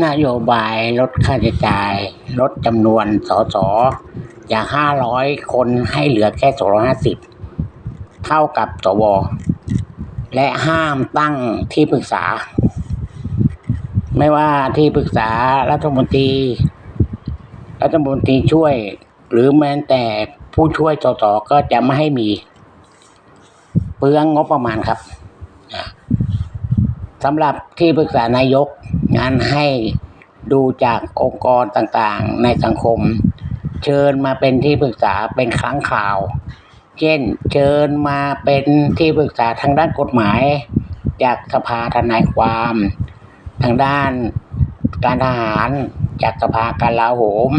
นโยบายลดค่าใช้จ่าย ลดจำนวนสสจากห้าร้อยคนให้เหลือแค่สองร้อยห้าสิบเท่ากับสว และห้ามตั้งที่ปรึกษา ไม่ว่าที่ปรึกษารัฐมนตรี รัฐมนตรีช่วย หรือแม้แต่ผู้ช่วยสสก็จะไม่ให้มีเปลืองงบประมาณครับสำหรับที่ปรึกษานายก งานให้ดูจากองค์กรต่างๆ ในสังคม เชิญมาเป็นที่ปรึกษาเป็นครั้งข่าว เช่นเชิญมาเป็นที่ปรึกษาทางด้านกฎหมาย จากสภาทนายความ ทางด้านการทหารจากสภาการลาโหม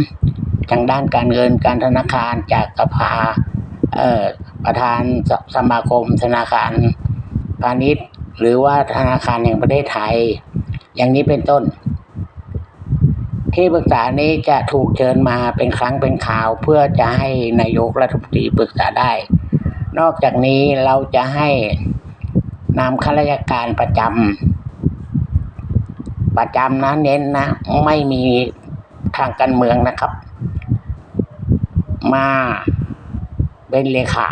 ทางด้านการเงินการธนาคารจากสภาประธานสสมาคมธนาคารพาณิชย์ หรือว่าธนาคารแห่งประเทศไทย อย่างนี้เป็นต้น ที่ปรึกษานี้จะถูกเชิญมาเป็นครั้งเป็นข่าวเพื่อจะให้นายกรัฐมนตรีปรึกษาได้ นอกจากนี้เราจะให้นำข้าราชการประจำประจำนะเน้นนะ ไม่มีทางการเมืองนะครับ มาเป็นเลขา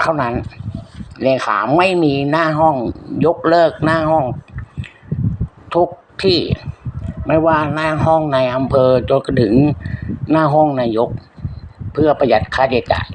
เท่านั้น เลขาไม่มีหน้าห้องยกเลิกหน้าห้อง ทุกที่ไม่ว่าหน้าห้องในอำเภอจนถึงหน้าห้องนายก เพื่อประหยัดค่าใช้จ่าย